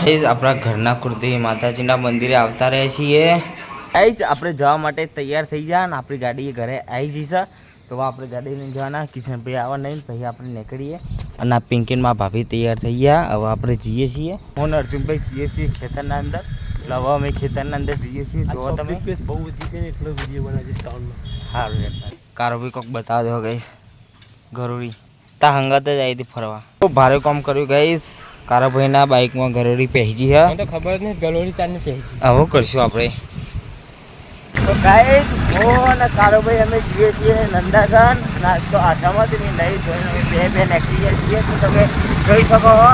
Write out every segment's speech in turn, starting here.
Guys આપણા ઘરના કુર્તી માતાજીના મંદિરે આવતા રહીએ છીએ. ગાઈઝ આપણે જવા માટે તૈયાર થઈ જાય અને આપણી ગાડી ઘરે આવી જઈશ તો આપણે ગાડી લઈને જવાના કિશનભાઈ આવવા નહીં પછી આપણે નીકળીએ. અને આ પિંકીનમાં ભાભી તૈયાર થઈ ગયા હવે આપણે જઈએ છીએ. હું અર્જુનભાઈ જઈએ છીએ ખેતરના અંદર. હવે અમે ખેતરના અંદર જઈએ છીએ. જો તમે. બહુ વધી છે એટલો વીડિયો બનાવી છે ટાઉનમાં સારું કારો બી કોક બતાવી દેવો ગઈશ. ગરોડી. તા હંગાત જ આવી હતી ફરવા. બહુ ભારે કામ કર્યું ગઈશ. કારાભાઈના બાઇકમાં ગરોળી પહેજી મને તો ખબર નહીં ગરોળી ચાર ને પહેરી આવો કરશું આપણે. તો ગાઈસ હું અને કારોભાઈ અમે જઈએ છીએ નંદાસન. નાસ્તો આઠામાંથી ની નહીં જોઈને અમે બે બે નીકળી જઈએ છીએ. તો તમે જોઈ શકો હો.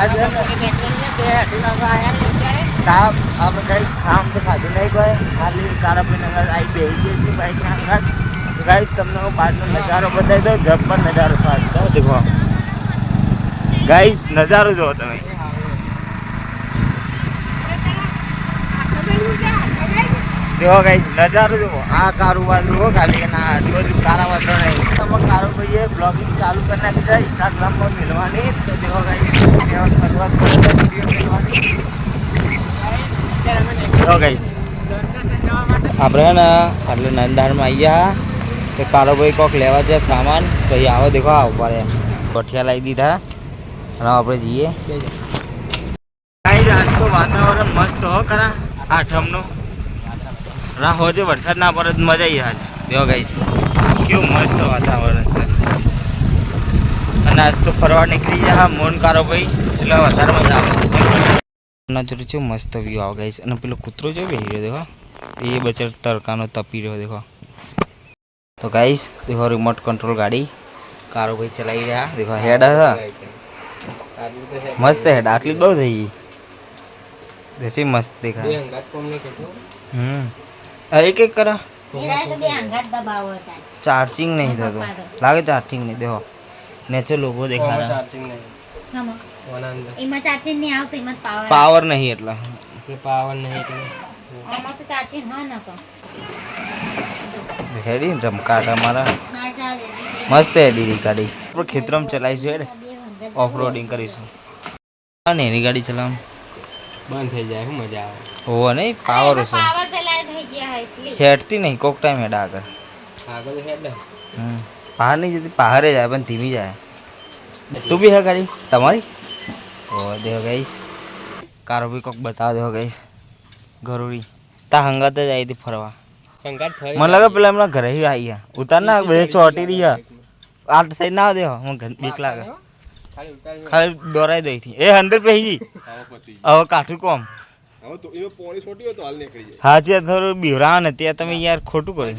આજે કામ આપણે કઈ કામ તો ખાધું નહીં ભાઈ ખાલી કારાભાઈ નગર આવી બેસી જઈએ છીએ બાઇકના અંગત. ગાઈસ તમને હું બહારનો નજારો બતાવી દઉં જબ્બર નજારો સાથ દો દેખો. ગાઈસ નજારો જુઓ તમે. જો ગાઈસ નજારો જો આ કારું વાળું હો, ખાલી ના આજુબાજુ કારા વાળો નહીં તમે કારો ભાઈએ બ્લોગિંગ ચાલુ કરી નાખી છે ઇન્સ્ટાગ્રામમાં મેળવાની. તો જો ગાઈસ શરૂઆત કરશે વીડિયો મિલવાની જો ગાઈસ આપણે ને એટલે નંદારમાં આવ્યા તો કારોભાઈ કોક લેવા જાય સામાન. તો આવો, દેખો આ ઉપર એમ. ગઠિયા લાવી દીધા. અને આપણે જઈએ. આજ તો વાતાવરણ મસ્ત હો ખરા, આઠમનું. રા જો વરસાદ ના પડે મજા આવી આજ જો ગાઈશ કેવું મસ્ત વાતાવરણ છે. અને આજ તો ફરવા નીકળી જાય મોન કારો ભાઈ. એટલે વધારે મજા આવે. નજર છે મસ્ત વ્યૂ આવે ગાઈશ અને પેલો કૂતરો જો બેસી રહ્યો દેખો. એ બચર તડકાનો તપી રહ્યો દેખો. તો ગાઈશ દેખો રિમોટ કંટ્રોલ ગાડી. કારો ભાઈ ચલાવી રહ્યા. દેખો હેડ હા. મસ્ત હેડ આટલી બહુ થઈ ગઈ. બેસી મસ્ત દેખાય. હમ. એક એક કરા. ચાર્જિંગ નહીં થતું. લાગે ચાર્જિંગ નહીં દેખો. નેચર લોગો દેખાય એમાં ચાર્જિંગ નહીં. આવતું એમાં પાવર પાવર નહીં એટલા. પાવર નહીં એટલે. આમાં તો ચાર્જિંગ હા ન કહો. હેડી રમકાટ અમારા. મસ્ત હેડી રી ગાડી આપણે ખેતરમાં ચલાવીશું હેડ. ઓફ રોડિંગ કરીશું. હા ને એની ગાડી ચલાવ બંધ થઈ જાય શું મજા આવે? હોવો નહીં પાવર હશે. પાવર પેલા થઈ ગયા હોય એટલી. હેડતી નહીં કોક ટાઈમ હેડા આગળ. આગળ હેડ હમ. બહાર નહીં જતી બહારે જાય પણ ધીમી જાય તું બી હે ગાડી? તમારી? ઓ દેહો ગઈશ કારો બી કોક બતાવ દેહો ગઈશ ગરોડી. તા હંગાત જ આવી હતી ફરવા. કંગાટ ફરી મને લાગે પેલા હમણાં ઘરે આવી ગયા. ઉતાર ના બે ચોટી રહ્યા. આ સાઈડ ના દેહો હું બીક લાગે. ખાલી દોરાઈ દઈ થી એ અંદર પહેજી. હવે કાઠું કોમ. હવે તો એમાં પોણી છોટી હોય તો હાલ નીકળી જાય. હા છે થોડું બીવરા ને ત્યાં તમે યાર ખોટું કર્યું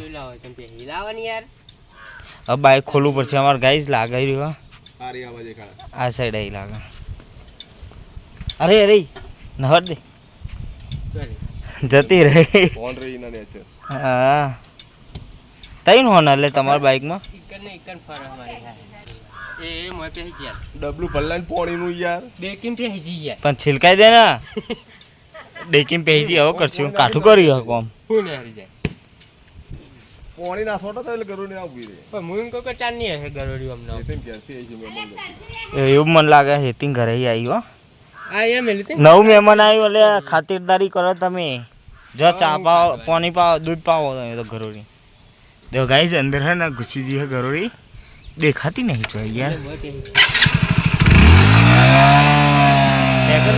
યાર. હવે બાઈક ખોલવું પડશે. અમારે ગાઈસ લાગાઈ રહ્યું આ સાઈડ આવી લાગે. અરે અરે નહર દે. જતી રહી. ફોન રહી ના ને છે. હા. તઈ હોન એટલે તમારા બાઈકમાં? એ એ પોણીનું યાર. પણ છિલકાઈ દે ને. ડેકીમ પેહી જી કરશું. કાઠું કરી જાય. પોણી સોટો તો એટલે ગરોડી ના ઊભી રહે. એવું મન લાગે હેતી ઘરે આવી હો. નવું મહેમાન આવ્યું એટલે ખાતરદારી કરો તમે. જો ચા પાવો પાણી પાવો દૂધ પાવો તમે તો ઘરોડી ગાય છે અંદર હે ને ઘૂસી જઈએ ઘરોડી દેખાતી નહીં છે? યાર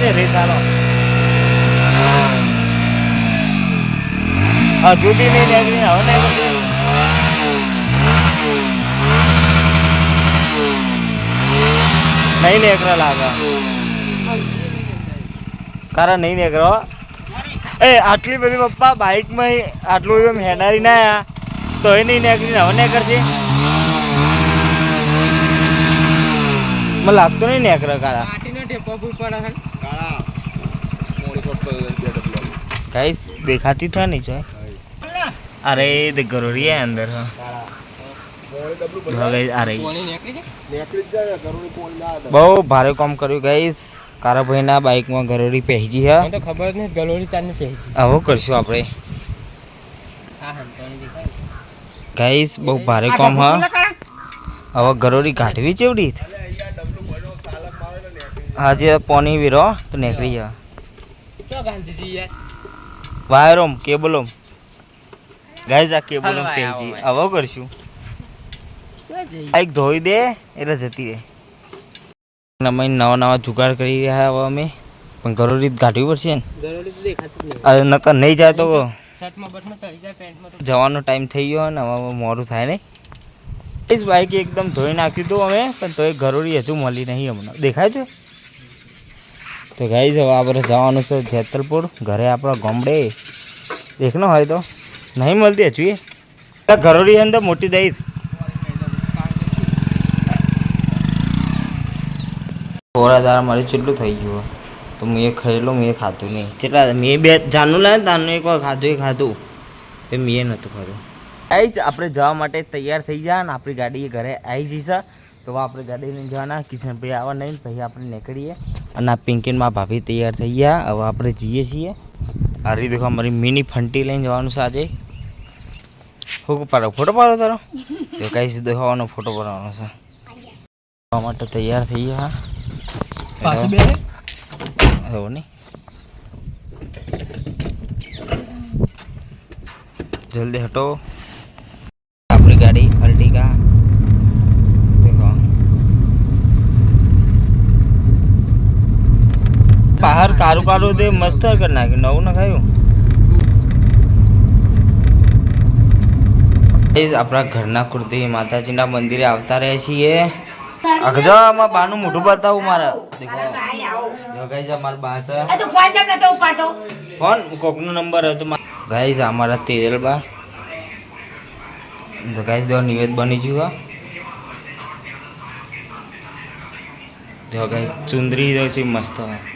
દે રેસ આલો હા જુદી નહીં લેવી હવે નહીં નહીં નીકળે લાગે. કારણ નહીં નીકળો એ આટલી બધી પપ્પા બાઇકમાં આટલું એમ હેડારી ના તો એ નહીં નીકળી હવે કરશે મને લાગતો નહીં નેકર કાળા. ગાઈસ દેખાતી થા નહીં જો અરે તે ગરોરી હે અંદર હા. બહુ ભારે કામ કર્યું ગાઈસ. કારા ભાઈ ના બાઇકમાં ગરોરી પહેજી હા તો ખબર નહીં ગરોરી ચાંદ ને પહેજી આવો કરશું આપણે. ગાઈસ બહુ ભારે કામ હા. હવે ગરોરી કાઢવી ચેવડી ને હાજી પોની વીરો તો નીકળી જા વાયરોમ કેબલોમ. ગાઈઝ આ કેબલોમ પેજી આવો કરશું. એક ધોઈ દે એટલે જતી રહે. અમે નવા નવા જુગાડ કરી રહ્યા હવે અમે. પણ ગરોડી કાઢવી પડશે ને. તો નકર નહીં જાય તો શર્ટમાં બટમાં ચડી જાય પેન્ટમાં તો. જવાનો ટાઈમ થઈ ગયો ને હવે મોડું થાય નહીં. એ જ બાઈક એકદમ ધોઈ નાખ્યું હતું અમે પણ તોય ગરોળી હજુ મળી નહીં હમણાં દેખાય છે? તો ગઈ હવે આપણે જવાનું છે જેતલપુર. ઘરે આપણા ગોમડે. દેખનો હોય તો. નહીં મળતી હજુ એ. ઘરોડી અંદર મોટી દઈ. થોડા દાડા મારે કેટલું થઈ ગયું તો મેં ખાઈ લો મેં ખાધું નહીં. કેટલા મેં બે જાનું લાવે તાનું એક વાર ખાધું, એ ખાધું. એ મેં નહોતું ખાધું. આવી જ આપણે જવા માટે તૈયાર થઈ ગયા ને આપણી ગાડી ઘરે આવી જઈશ તો આપણે ગાડી લઈને જવાના. કિશનભાઈ આવવા નહીં પછી આપણે નીકળીએ. અને આ પિંકીનમાં ભાભી તૈયાર થઈ ગયા. હવે આપણે જઈએ છીએ. આ રીતે અમારી મિની ફંટી લઈને જવાનું છે આજે. હું પાડો ફોટો પાડો તારો. તો કઈ દેખાવાનો ફોટો પાડવાનો છે. જવા માટે તૈયાર થઈ ગયા. એવું નહીં. જલ્દી હટો આપણી ગાડી અલ્ટિકા દેખો બહાર કારું કારું તે મસ્ત કરી નાખ્યું. નવું ના ગાઈઝ, આપણા ઘરના કુર્તી માતાજીના મંદિરે આવતા રહે છીએ. અગજો આમાં બાનું મોઢું બતાવું મારા. ગાઈઝ અમારા બા છે. ફોન કોકનો નંબર હતો ગાઈઝ અમારા તેરલ બા. તો ગાઈઝ દો નિવેદ બની ગયું હા. જો ગાઈઝ ચુંદરી છે મસ્ત. હા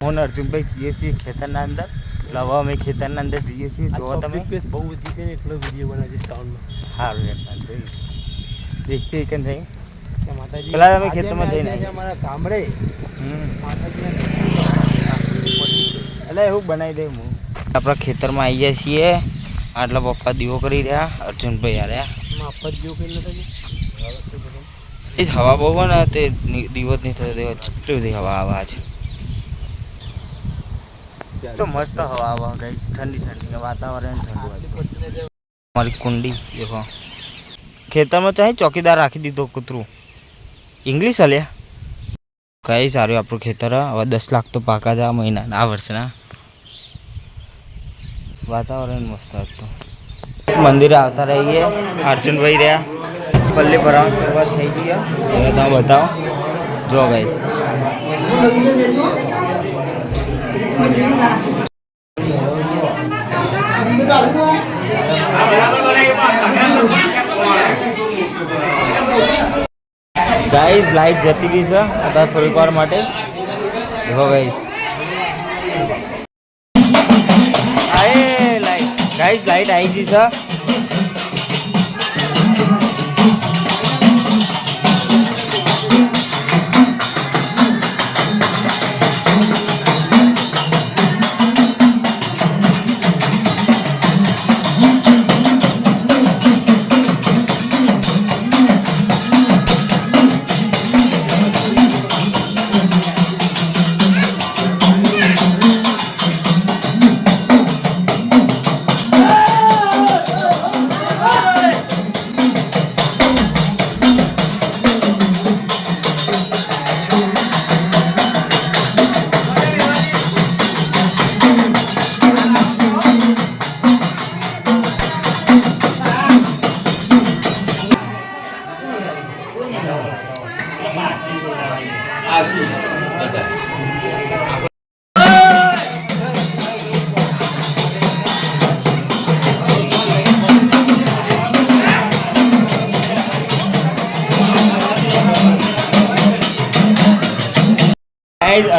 હું અર્જુનભાઈ જઈએ છીએ ખેતરના અંદર એટલે હવે અમે ખેતરના અંદર જઈએ છીએ જોવો તમે. બહુ વધી છે ને એટલો વીડિયો બનાવે છે સાઉન્ડમાં સારું એમ દેખીએ કેમ થઈ માતાજી પેલા અમે ખેતરમાં જઈને અમારા ગામડે હમ. એટલે એવું બનાવી દે હું. આપણા ખેતરમાં આવી ગયા છીએ. આટલા પપ્પા દીવો કરી રહ્યા અર્જુનભાઈ આ રહ્યા. પપ્પા દીવો કરી નથી એ જ હવા બહુ હોય ને તે ની- દીવો જ નહીં થતો કેટલી બધી હવા આવે છે તો મસ્ત હવા આવે ગઈ ઠંડી ઠંડી વાતાવરણ ઠંડુ હતું મારી કુંડી દેખો. ખેતરમાં ચાહે ચોકીદાર રાખી દીધો કૂતરું. ઇંગ્લિશ હલ્યા? કઈ સારું આપણું ખેતર. હવે દસ લાખ તો પાકા જ આ મહિના આ વર્ષના. વાતાવરણ મસ્ત હતું. મંદિરે આવતા રહીએ. અર્જુનભાઈ રહ્યા. પલ્લી ભરવાની શરૂઆત થઈ ગઈ હવે તમે બતાવો. જો ગાઈસ ગાઈસ લાઈટ જતી રહી છે અત્યારે થોડીક વાર માટે. જો ગાઈસ ગાઈસ લાઈટ આવી ગઈ છે.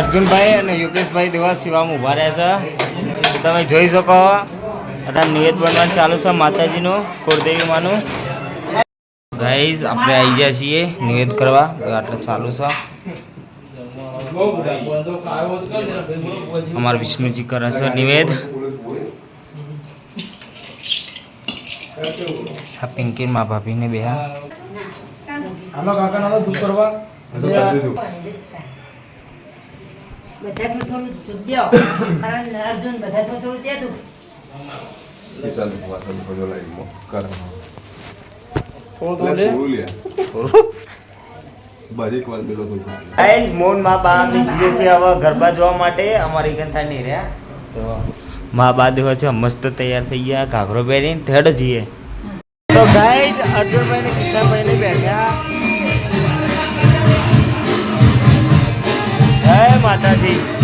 અર્જુનભાઈ અને યોગેશભાઈ દેવા શિવામાં ઊભા રહ્યા છે. તમે જોઈ શકો અત્યારે નિવેદ બનવાનું ચાલુ છે માતાજીનું કુળદેવી માનું. ગાઈઝ આપણે આવી ગયા છીએ નિવેદ કરવા. તો આટલે ચાલુ છે. અમારા વિષ્ણુજી કરે છે નિવેદ. આ પિંકી મા ભાભીને બે હાલો કાકા ધૂપ કરવા બધાનું થોડું ચૂદ્યો કારણ અર્જુન બધા થોડું તું થોડો તો લે. બાજી કવાર પેલો તો ગાઈસ મોન મા બા નીકળે છે હવે ગરબા જોવા માટે. અમારી કંથા નહીં રહ્યા તો મા બા દેવા છે મસ્ત તૈયાર થઈ ગયા ઘાઘરો પહેરીને થેડ જઈએ તો ગાઈસ અર્જુનભાઈ ને કિશનભાઈ જય માતાજી